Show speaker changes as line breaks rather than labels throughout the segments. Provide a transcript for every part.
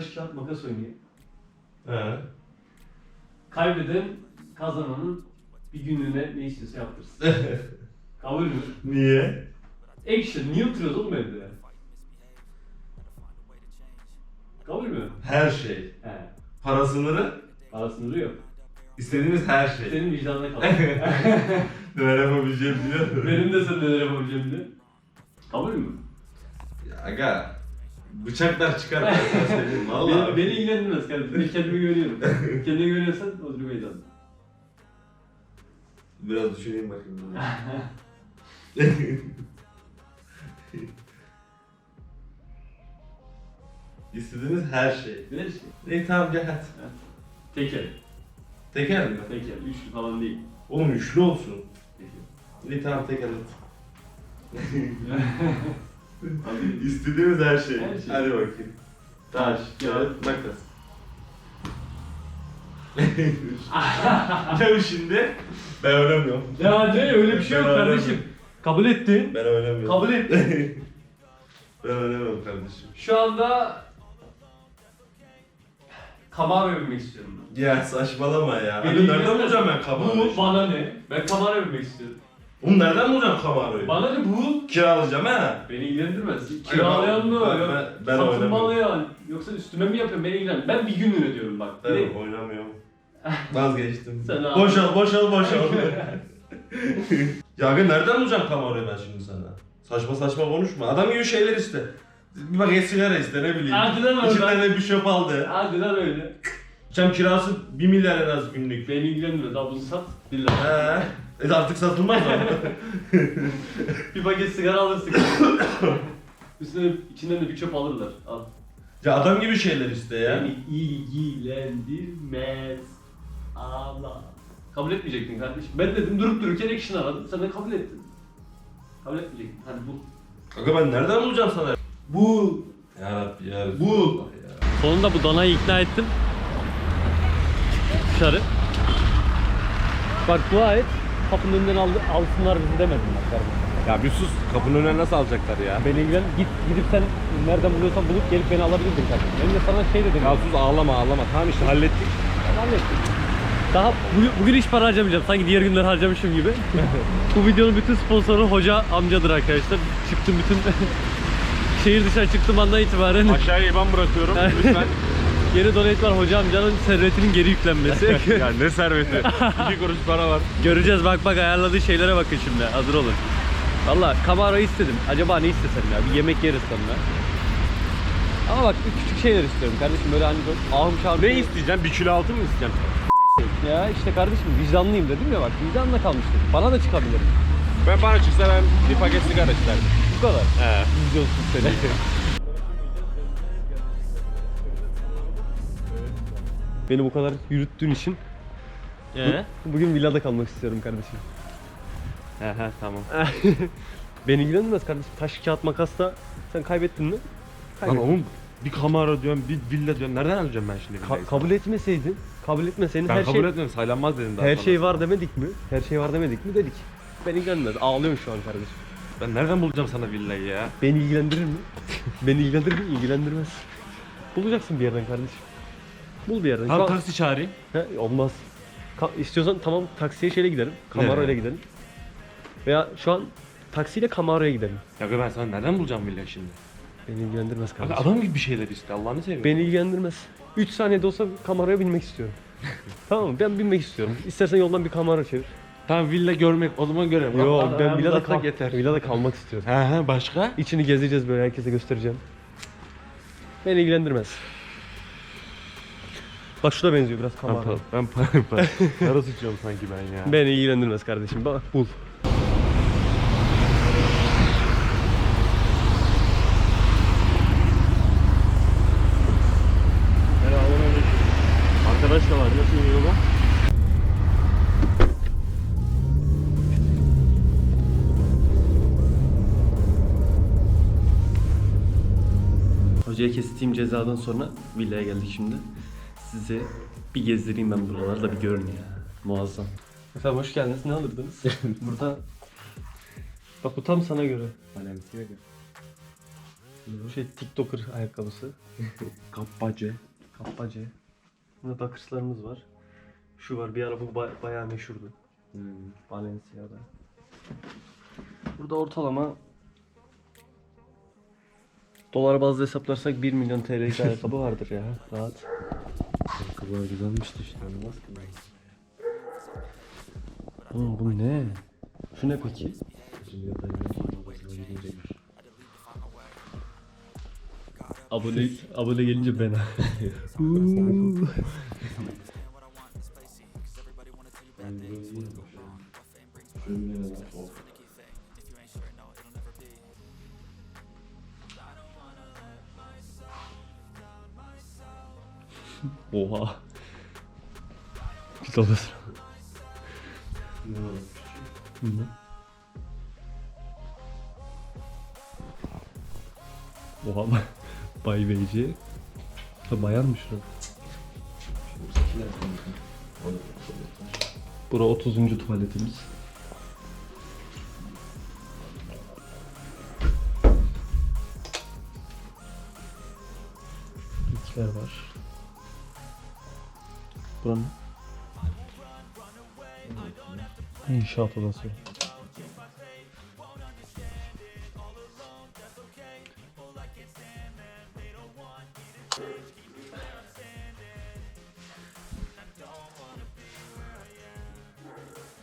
taş kağıt makas oynayayım.
He.
Kaybeden kazananın bir günlüğüne ne istiyorsa yaptırsın. Kabul mü?
Niye?
Action. Niye oturuyoruz oğlum evde? Kabul mü?
Her şey.
He.
Para sınırı,
Para sınırı yok.
istediğiniz her şey.
Senin vicdanına kalır.
Neler yapabileceğim musun?
Benim de sen neler yapabileceğim bile. Kabul mü?
Ya aga, bıçaklar çıkar ben sana söyleyeyim
Beni, beni ilgilendirmez kardeşim. Ben kendimi görüyorum. Kendini görüyorsan Odri Meydan.
Biraz düşüneyim bakayım. İstediğiniz her şey.
Her şey.
İyi tamam gel hadi.
Tekel.
Teker mi?
Tekel. Üçlü falan değil.
Oğlum üçlü olsun.
Tekel.
İyi tamam teker hadi. İstediğimiz her şey.
Her şey.
Hadi bakayım.
Taş,
Kağıt, makas. ya şimdi ben oynamıyorum.
Ya ne öyle bir şey yok
Ben
kardeşim. Kabul ettin.
Ben oynamıyorum.
Kabul ettin.
ben oynamıyorum kardeşim.
Şu anda Camaro'ya binmek istiyorum ben.
Ya saçmalama ya.
Beni
Abi nereden bulacağım ben Camaro'yu?
Bu bana ne? Ben Camaro'ya binmek istiyorum.
Oğlum nereden bulacağım Camaro'yu?
Bana ne bu?
Kiralayacağım ha.
Beni ilgilendirmez. Kiralayan mı?
Ben- ben- ben
satın alayan? Yoksa üstüme mi yapıyorum? Beni ilgilendirmez. Ben bir günlüğüne diyorum bak.
Ben
Direkt-
oynamıyorum. Vazgeçtim.
Sen abi.
boşal, boşal, boşal. ya abi nereden bulacağım Camaro'yu ben şimdi sana? Saçma saçma konuşma. Adam gibi şeyler iste. Bir bak sigara iste ne bileyim.
Hadi lan oradan.
İçinden de bir şöp aldı.
Hadi lan öyle.
Çam kirası 1 milyar en az günlük.
Beni ilgilendirmez. Al bunu sat. Billah.
He. E artık satılmaz ama.
bir paket sigara alırsın. Üstüne içinden de bir çöp alırlar. Al.
ya adam gibi şeyler iste ya.
Beni ilgilendirmez. Allah. Kabul etmeyecektin kardeşim. Ben dedim durup dururken action aradım. Sen de kabul ettin. Kabul etmeyecektin. Hadi bu.
Kanka ben nereden bulacağım sana?
Bu.
Ya Rabbi ya Rabbi.
Bu. Sonunda bu danayı ikna ettim. Dışarı. Bak dua et. Kapının önünden aldı, alsınlar bizi demedim bak kardeşim.
Ya bir sus. Kapının önüne nasıl alacaklar ya?
Beni ilgilen, git gidip sen nereden buluyorsan bulup gelip beni alabilirdin kardeşim. Ben de sana şey dedim.
Ya sus ağlama ağlama. Tamam işte hallettik.
hallettim. Daha bugün, bugün hiç para harcamayacağım. Sanki diğer günler harcamışım gibi. Bu videonun bütün sponsoru hoca amcadır arkadaşlar. Çıktım bütün şehir dışına çıktım andan itibaren
Aşağıya IBAN bırakıyorum. Lütfen.
Geri donate var hoca amcanın servetinin geri yüklenmesi.
ya ne serveti. İki kuruş para var.
Göreceğiz bak bak ayarladığı şeylere bakın şimdi hazır olun. Valla Camaro'yu istedim. Acaba ne istesem ya? Bir yemek yeriz sonra. Ama bak bir küçük şeyler istiyorum kardeşim böyle hani böyle ahım şahım.
Ne isteyeceğim? Bir kilo altın mı isteyeceğim?
Ya işte kardeşim vicdanlıyım dedim ya bak vicdanla kalmıştım. Bana da çıkabilir.
Ben bana çıksa ben bir paket sigara isterdim.
Bu kadar.
He.
İzliyorsun seni. Beni bu kadar yürüttüğün için
Ee?
bugün villada kalmak istiyorum kardeşim.
He he tamam.
Beni ilgilendirmez kardeşim. Taş kağıt makasla sen kaybettin mi?
Lan
Kaybettin.
oğlum bir kamera diyorum, bir villa diyorum. Nereden alacağım ben şimdi
Ka-
villayı?
kabul etmeseydin, kabul etmeseydin
ben
her
kabul
şey
etmiyorum. Saylanmaz dedim daha
her
sonra.
şey var demedik mi? Her şey var demedik mi? Dedik. Beni ilgilendirmez. Ağlıyorum şu an kardeşim.
Ben nereden bulacağım sana villayı ya?
Beni ilgilendirir mi? Beni ilgilendirir mi? İlgilendirmez. Bulacaksın bir yerden kardeşim. Bul bir yerden. Şu
Tamam
an-
taksi çağırayım.
He, olmaz. Ka- istiyorsan tamam taksiye şeyle gidelim. Camaro ile
Nereye?
gidelim. Veya şu an taksiyle Camaro'ya gidelim.
Ya ben sana nereden bulacağım villayı şimdi?
Beni ilgilendirmez kardeşim.
adam gibi bir şeyler iste. Allah'ını seviyorum.
Beni ilgilendirmez. 3 saniyede olsa Camaro'ya binmek istiyorum. tamam mı? Ben binmek istiyorum. İstersen yoldan bir Camaro çevir.
Tamam villa görmek o zaman görelim.
Yok ben villada, kal-
yeter.
villada kalmak istiyorum.
He he başka?
İçini gezeceğiz böyle herkese göstereceğim. Beni ilgilendirmez. Bak şu da benziyor biraz
Ben,
Camaro.
pa- ben para, para, para sıçıyorum sanki ben ya.
Beni ilgilendirmez kardeşim. Bak bul.
Arkadaş da var. Nasıl iniyor bu?
Hocaya kestiğim cezadan sonra villaya geldik şimdi. Size bir gezdireyim ben buraları da bir görün ya. Muazzam. Efendim hoş geldiniz. Ne alırdınız? Burada... Bak bu tam sana göre. Bu şey TikToker ayakkabısı.
Kappacı.
Kappacı. Burada Dockers'larımız var. Şu var bir ara bu ba- bayağı meşhurdu.
Hmm.
Balenciaga'da. Burada ortalama dolar bazlı hesaplarsak 1 milyon TL'lik ayakkabı vardır ya rahat.
Ayakkabılar güzelmiş de işte.
Oğlum bu ne? Şu ne peki? Abone abone gelince ben. olur. Hı. Oha ba- Bay Beyci. Ha bayanmış lan. Bura 30. tuvaletimiz. İçler var. Buranın İnşaat odası.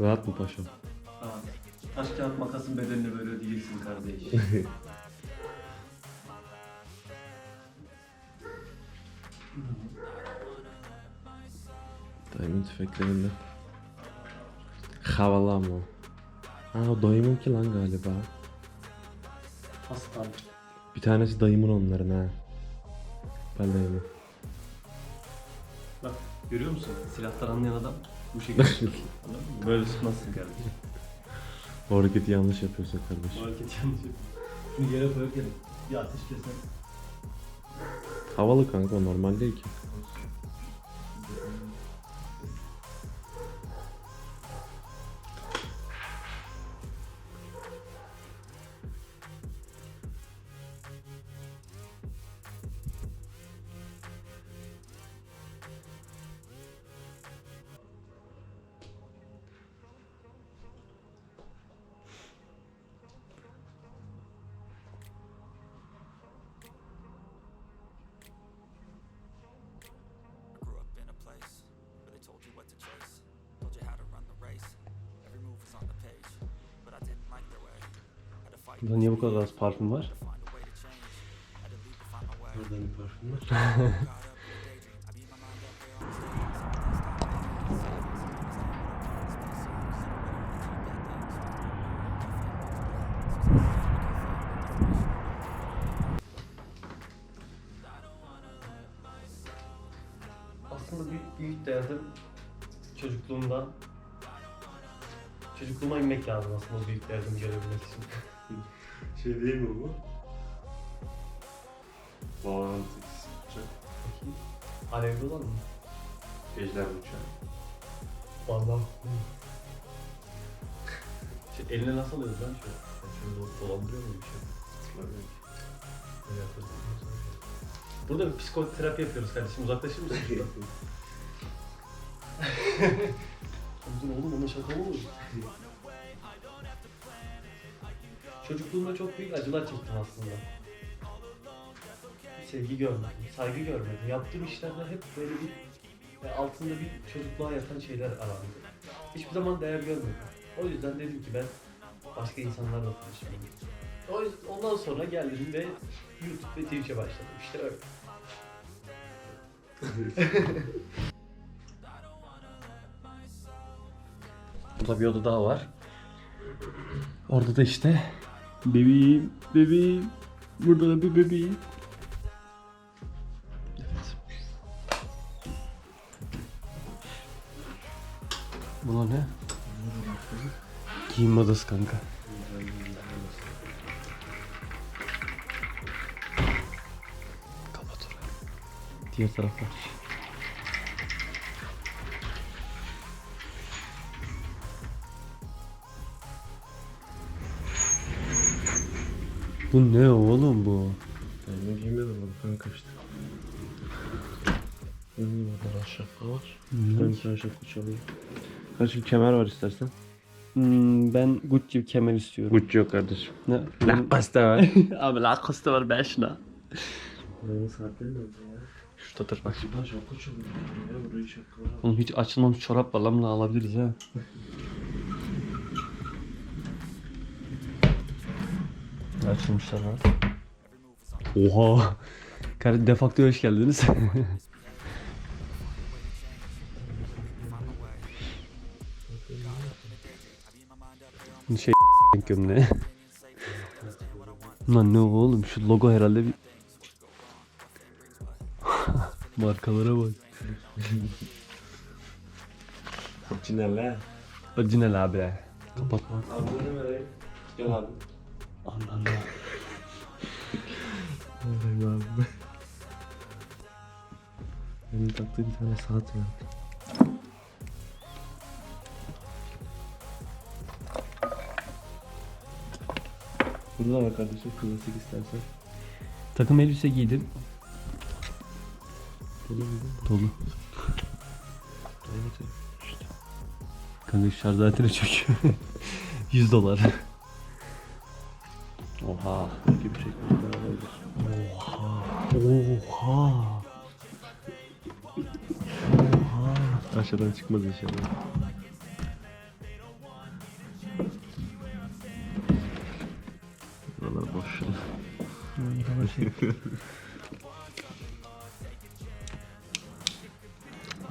Rahat mı paşam?
Taş kağıt makasın bedelini böyle ödeyeceksin kardeş.
Dayımın tüfeklerinde. Havalı ama. Ha o dayımın ki lan galiba.
Aslan.
Bir tanesi dayımın onların ha. Ben dayımın.
Bak görüyor musun? Silahtan anlayan adam bu şekilde. Anladın mı? Böyle tutmazsın kardeşim.
O hareketi yanlış yapıyorsun kardeş.
Bu hareket yanlış yapıyor. Şunu yere koyarken bir ateş keser.
Havalı kanka normal değil ki.
Burada niye bu kadar az parfüm var?
Buradan bir parfüm var.
Aslında büyük, büyük derdim çocukluğumdan çocukluğuma inmek lazım aslında büyük derdimi görebilmek için.
Şey değil mi bu? Valorant
Bakayım. Alevli olan mı?
Ejder uçağı.
Vallahi. Şey, eline nasıl alıyoruz lan şöyle? Yani şöyle dol- dolandırıyor muyum bir şey? Öyle yapıyoruz. Burada bir psikoterapi yapıyoruz kardeşim. Uzaklaşır mısın şuradan? Dur oğlum ona şaka olur? Çocukluğumda çok büyük acılar çektim aslında. Sevgi görmedim, saygı görmedim. Yaptığım işlerde hep böyle bir altında bir çocukluğa yatan şeyler arandı. Hiçbir zaman değer görmedim. O yüzden dedim ki ben başka insanlarla tanışmalıyım. O yüzden ondan sonra geldim ve YouTube ve Twitch'e başladım. İşte öyle. Burada bir oda daha var. Orada da işte bebeğim, bebeğim. Burada da bir bebeğim. Evet. Bunlar ne? Giyinme odası kanka. Kapat orayı. Diğer tarafta. Bu ne oğlum bu?
Ben giymedim bunu kanka işte. Hmm, burada şapka var. Ben sana şapka çalayım. Kardeşim kemer var istersen.
Hmm, ben Gucci kemer istiyorum.
Gucci yok kardeşim.
Ne?
Lacoste var.
Abi Lacoste var 5 lira.
Benim saatlerim nerede ya?
Şuradadır bak.
Ben şapka çalıyorum ya. Burayı şapka var.
Oğlum hiç açılmamış çorap var lan bunu alabiliriz ha. Açılmışlar ha. Oha. Kar defakto hoş geldiniz. şey gömleği. Lan ne oğlum şu logo herhalde bir markalara bak.
Cinelle.
Orijinal abi. Kapat.
Abi ne vereyim? Gel abi.
Allah Allah.
Vereyim abi. Benim taktığı bir tane saat var. Burada var kardeşim klasik istersen.
Takım elbise giydim.
Dolu mu?
Dolu.
Evet.
Kanka şarj aletine çöküyor. 100 dolar. Oha.
Bir şekilde olabilir.
Oha. Oha.
Aşağıdan çıkmaz inşallah. Buralar boş.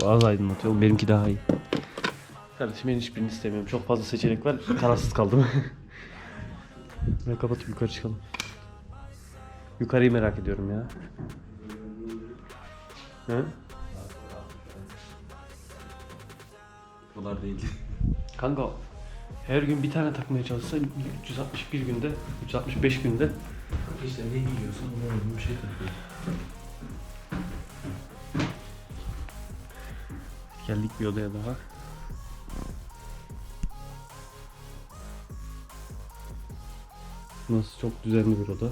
Az aydınlatıyor. Benimki daha iyi. Kardeşim ben hiçbirini istemiyorum. Çok fazla seçenek var. Kararsız kaldım. Ben kapatıp yukarı çıkalım. Yukarıyı merak ediyorum ya. He?
Bunlar değil.
Kanka her gün bir tane takmaya çalışsa 361 günde, 365 günde
İşte ne giyiyorsan ona uygun bir şey takıyor.
geldik bir odaya daha. Burası çok düzenli bir oda.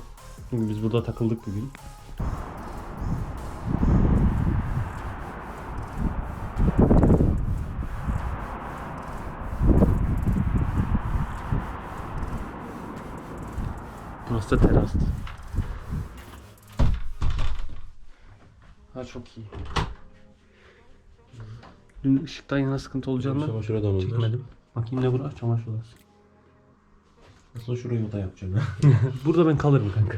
Çünkü biz burada takıldık bugün. Burası da terastı. Ha çok iyi. Dün ışıktan yana sıkıntı olacağını
Çamaşır adamı.
çekmedim. Bakayım ne bura? Çamaşır odası.
Aslında şurayı oda yapacağım ya.
Burada ben kalırım kanka.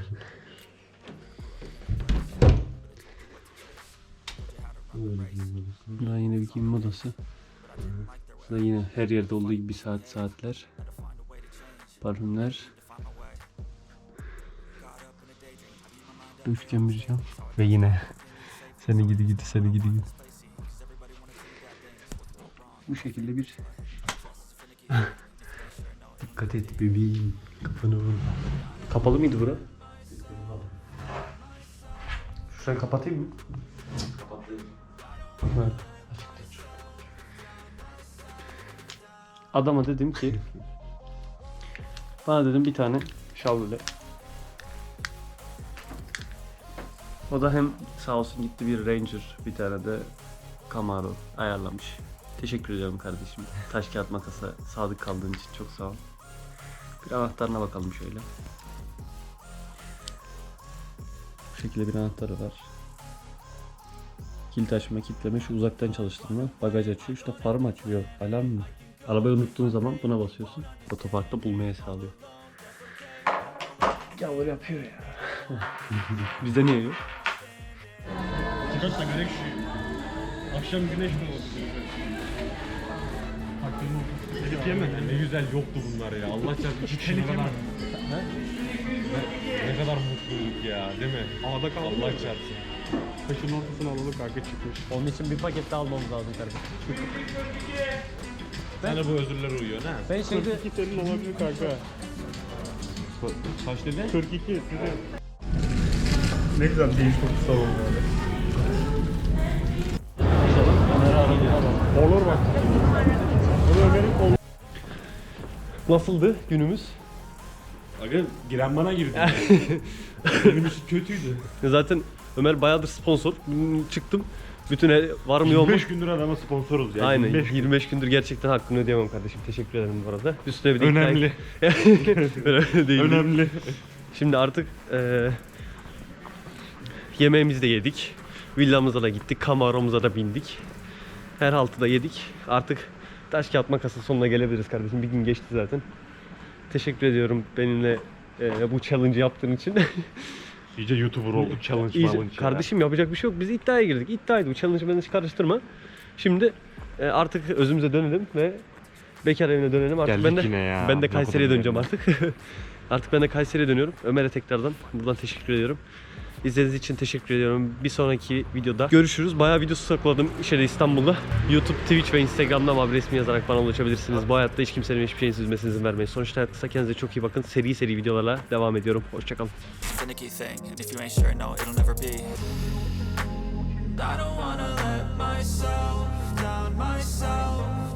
Burada yine bir giyinme odası. Burada yine her yerde olduğu gibi saat saatler. Parfümler. Üçgen bir cam. Ve yine seni gidi gidi seni gidi gidi. Bu şekilde bir Dikkat et bebeğim. Kafanı vurma. Kapalı mıydı bura? Şurayı kapatayım mı? Evet. Adama dedim ki bana dedim bir tane şavlule. O da hem sağ olsun gitti bir Ranger bir tane de Camaro ayarlamış. Teşekkür ediyorum kardeşim. Taş kağıt makasa sadık kaldığın için çok sağ ol. Bir anahtarına bakalım şöyle. Bu şekilde bir anahtarı var. Kilit açma, kilitleme, şu uzaktan çalıştırma, bagaj açıyor, şu da farı mı açıyor, alarm mı? Arabayı unuttuğun zaman buna basıyorsun. Otoparkta bulmaya sağlıyor. Gavur yapıyor ya. Bizde niye yok?
Çıkarsa güneş Akşam güneş mi olur? Telif yeme. Ne güzel yoktu bunlar ya. Allah çarpsın. İki telif yeme. Ne kadar mutluluk ya değil mi? Havada kaldı. Allah çarpsın. Kışın ortasına alalım kanka çıkmış.
Onun için bir paket daha almamız lazım kardeşim.
Sana bu özürler uyuyor ne?
Ben şeyde
42 senin olabilir kanka.
Kaç dedin?
42 sizin. Ne güzel değiş topu salonu böyle. Olur bak. Bunu Ömer'in kolu.
Nasıldı günümüz?
Aga giren bana girdi. İçin kötüydü.
Zaten Ömer bayağıdır sponsor. Çıktım. Bütün he- var mı yok mu?
25 gündür adama sponsoruz ya.
Aynen
25
25, gündür gerçekten hakkını ödeyemem kardeşim. Teşekkür ederim bu arada. Üstüne bir de
Önemli.
Önemli değil.
Önemli.
Şimdi artık eee yemeğimizi de yedik. Villamıza da gittik. Camaro'muza da bindik. Her haltı da yedik. Artık taş kağıt makasın sonuna gelebiliriz kardeşim. Bir gün geçti zaten. Teşekkür ediyorum benimle eee, bu challenge yaptığın için.
İyice YouTuber olduk challenge
İyice-
challenge.
kardeşim yapacak bir şey yok. Biz iddiaya girdik. İddiaydı bu. Challenge beni hiç karıştırma. Şimdi e, artık özümüze dönelim ve bekar evine dönelim. Artık
Geldik
ben de
ya.
ben de Kayseri'ye döneceğim artık. artık ben de Kayseri'ye dönüyorum. Ömer'e tekrardan buradan teşekkür ediyorum. İzlediğiniz için teşekkür ediyorum. Bir sonraki videoda görüşürüz. Bayağı video sakladım içeri İstanbul'da. YouTube, Twitch ve Instagram'dan abi resmi yazarak bana ulaşabilirsiniz. Bu hayatta hiç kimsenin hiçbir şeyin üzmesini izin vermeyin. Sonuçta hayatta kendinize çok iyi bakın. Seri seri videolarla devam ediyorum. Hoşçakalın.
I don't wanna let myself down myself